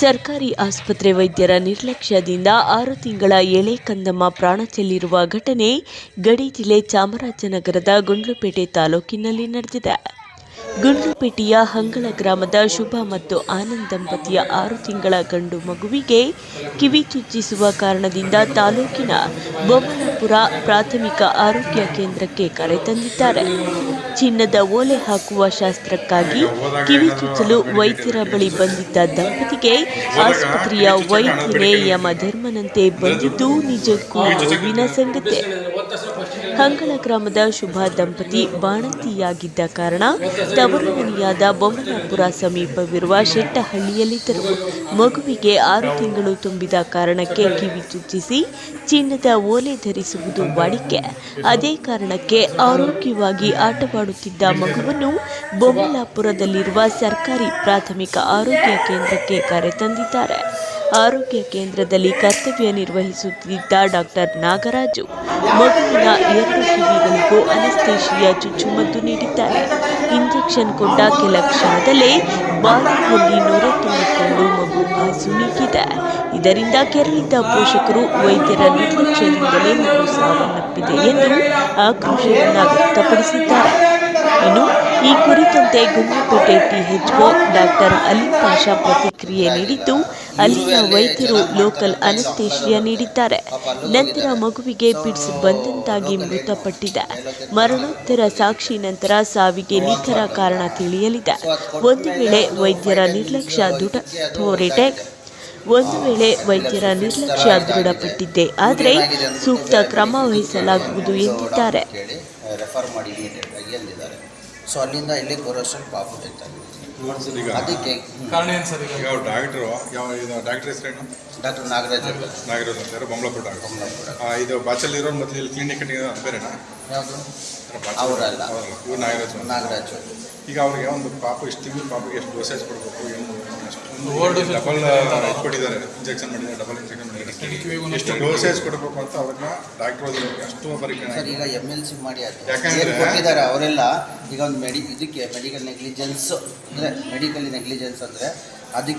ಸರ್ಕಾರಿ ಆಸ್ಪತ್ರೆ ವೈದ್ಯರ ನಿರ್ಲಕ್ಷ್ಯದಿಂದ ಆರು ತಿಂಗಳ ಎಳೆ ಕಂದಮ್ಮ ಪ್ರಾಣ ಚೆಲ್ಲಿರುವ ಘಟನೆ ಗಡಿ ಜಿಲ್ಲೆ ಚಾಮರಾಜನಗರದ ಗುಂಡ್ಲುಪೇಟೆ ತಾಲೂಕಿನಲ್ಲಿ ನಡೆದಿದೆ. ಗುಂಡ್ಲುಪೇಟೆಯ ಹಂಗಳ ಗ್ರಾಮದ ಶುಭ ಮತ್ತು ಆನಂದ್ ದಂಪತಿಯ ಆರು ತಿಂಗಳ ಗಂಡು ಮಗುವಿಗೆ ಕಿವಿ ಚುಚ್ಚಿಸುವ ಕಾರಣದಿಂದ ತಾಲೂಕಿನ ಬೊಮ್ಮನಪುರ ಪ್ರಾಥಮಿಕ ಆರೋಗ್ಯ ಕೇಂದ್ರಕ್ಕೆ ಕರೆತಂದಿದ್ದಾರೆ ಚಿನ್ನದ ಓಲೆ ಹಾಕುವ ಶಾಸ್ತ್ರಕ್ಕಾಗಿ ಕಿವಿ ಚುಚ್ಚಲು ವೈದ್ಯರ ಬಳಿ ಬಂದಿದ್ದ ದಂಪತಿಗೆ ಆಸ್ಪತ್ರೆಯ ವೈದ್ಯರೇ ಯಮಧರ್ಮನಂತೆ ಬಂದಿದ್ದು ನಿಜಕ್ಕೂ ನೋವಿನ ಸಂಗತಿ. ಹಂಗಳ ಗ್ರಾಮದ ಶುಭ ದಂಪತಿ ಬಾಣಂತಿಯಾಗಿದ್ದ ಕಾರಣ ತವರು ಮನೆಯಾದ ಬೊಮ್ಮನಾಪುರ ಸಮೀಪವಿರುವ ಶೆಟ್ಟಹಳ್ಳಿಯಲ್ಲಿದ್ದರು ಮಗುವಿಗೆ ಆರು ತಿಂಗಳು ತುಂಬಿದ ಕಾರಣಕ್ಕೆ ಕಿವಿ ಚುಚ್ಚಿಸಿ ಚಿನ್ನದ ಓಲೆ ಧರಿಸುವುದು ವಾಡಿಕೆ. ಅದೇ ಕಾರಣಕ್ಕೆ ಆರೋಗ್ಯವಾಗಿ ಆಟವಾಡುತ್ತಿದ್ದ ಮಗುವನ್ನು ಬೊಮ್ಮಲಾಪುರದಲ್ಲಿರುವ ಸರ್ಕಾರಿ ಪ್ರಾಥಮಿಕ ಆರೋಗ್ಯ ಕೇಂದ್ರಕ್ಕೆ ಕರೆತಂದಿದ್ದಾರೆ. ಆರೋಗ್ಯ ಕೇಂದ್ರದಲ್ಲಿ ಕರ್ತವ್ಯ ನಿರ್ವಹಿಸುತ್ತಿದ್ದ ಡಾಕ್ಟರ್ ನಾಗರಾಜು ಮಗುವಿನ ಎರಡು ಕಿವಿಗಳಿಗೂ ಅನಸ್ತೇಶಿಯಾ ಚುಚ್ಚುಮದ್ದು ನೀಡಿದ್ದಾರೆ. ಇಂಜೆಕ್ಷನ್ ಕೊಟ್ಟ ಕೆಲ ಕ್ಷಣದಲ್ಲೇ ಬಾಯಿಯಲ್ಲಿ ನೊರ ತುಂಬಿಕೊಂಡು ಮಗು ಅಸುನೀಗಿದೆ ಇದರಿಂದ ಕೆರಳಿದ್ದ ಪೋಷಕರು ವೈದ್ಯರ ನಿರ್ಲಕ್ಷ್ಯದಿಂದಲೇ ಮಗು ಸಾವನ್ನಪ್ಪಿದೆ ಎಂದು ಆಕ್ರೋಶವನ್ನ ವ್ಯಕ್ತಪಡಿಸಿದ್ದಾರೆ. ಇನ್ನು ಈ ಕುರಿತಂತೆ ಗುಂಡ್ಲುಪೇಟೆ ಟಿಎಚ್ಒ ಡಾಕ್ಟರ್ ಅಲಿ ಪಾಷಾ ಪ್ರತಿಕ್ರಿಯೆ ನೀಡಿದ್ದು, ಅಲ್ಲಿನ ವೈದ್ಯರು ಲೋಕಲ್ ಅನಸ್ತೇಷಿಯ ನೀಡಿದ್ದಾರೆ. ನಂತರ ಮಗುವಿಗೆ ಪಿಟ್ಸ್ ಬಂದಂತಾಗಿ ಮೃತಪಟ್ಟಿದೆ. ಮರಣೋತ್ತರ ಸಾಕ್ಷಿ ನಂತರ ಸಾವಿಗೆ ನಿಖರ ಕಾರಣ ತಿಳಿಯಲಿದೆ. ಒಂದು ವೇಳೆ ವೈದ್ಯರ ನಿರ್ಲಕ್ಷ್ಯ ದೃಢ ತೋರಿಟೆ ಒಂದು ವೇಳೆ ವೈದ್ಯರ ನಿರ್ಲಕ್ಷ್ಯ ದೃಢಪಟ್ಟಿದ್ದೆ ಆದರೆ ಸೂಕ್ತ ಕ್ರಮ ವಹಿಸಲಾಗುವುದು ಎಂದಿದ್ದಾರೆ. ರೆಫರ್ ಮಾಡಿ ಇಮಿಡಿಯೇಟ್ ಆಗಿ ಅಂದಿದ್ದಾರೆ. ಸೊ ಅಲ್ಲಿಂದ ಇಲ್ಲಿ ಕೊರೋಷನ್ ಪಾಪು ಐತೆ ಸರ್ ಈಗ. ಅದಕ್ಕೆ ಕಾರಣ ಏನು ಸರ್ ಈಗ? ಯಾವ ಡಾಕ್ಟ್ರು ಯಾವ ಇದು ಡಾಕ್ಟ್ರ್ ಹೆಸರೇನು ಡಾಕ್ಟರ್ ನಾಗರಾಜ್ ನಾಗರಾಜ್ ಅಂತ ಯಾರು? ಬೊಮ್ಮಲಾಪುರ ಡಾಕ್ಟರ್. ಇದು ಬಾಚಲ್ಲಿ ಇರೋ ಮತ್ತೆ ಇಲ್ಲಿ ಕ್ಲಿನಿಕ್ ಬೇರೆನಾ? ಯಾವುದು? ಅವರಲ್ಲ. ಅವರಲ್ಲ. ಇವ್ರು ನಾಗರಾಜ್. ನಾಗರಾಜ್ ಈಗ ಅವ್ರಿಗೆ ಒಂದು ಪಾಪು ಇಷ್ಟು ತಿಂಗಳು ಪಾಪಿಗೆ ಎಷ್ಟು ಡೋಸೇಜ್ ಕೊಡಬೇಕು ಏನು? ಡಬಲ್ ಕೊಟ್ಟಿದ್ದಾರೆ. ಇಂಜೆಕ್ಷನ್ ಮಾಡಿದ್ದಾರೆ ಡಬಲ್ ಇಂಜೆಕ್ಷನ್ ಮಾಡಿದ್ದಾರೆ. ಎಷ್ಟು ಡೋಸೇಜ್ ಕೊಡಬೇಕು ಅಂತ ಅವ್ರನ್ನ ಡಾಕ್ಟರ್ ಅಷ್ಟು ಸರ್ ಈಗ ಎಂ ಎಲ್ ಸಿ ಮಾಡಿ ಯಾಕಂದ್ರೆ- ಕೊಟ್ಟಿದ್ದಾರೆ ಅವರೆಲ್ಲ. ಈಗ ಒಂದು ಮೆಡಿ ಇದಕ್ಕೆ ಮೆಡಿಕಲ್ ನೆಗ್ಲಿಜೆನ್ಸ್ ಅಂದರೆ ಮೆಡಿಕಲ್ ನೆಗ್ಲಿಜೆನ್ಸ್ ಅಂದರೆ ಅದಕ್ಕೆ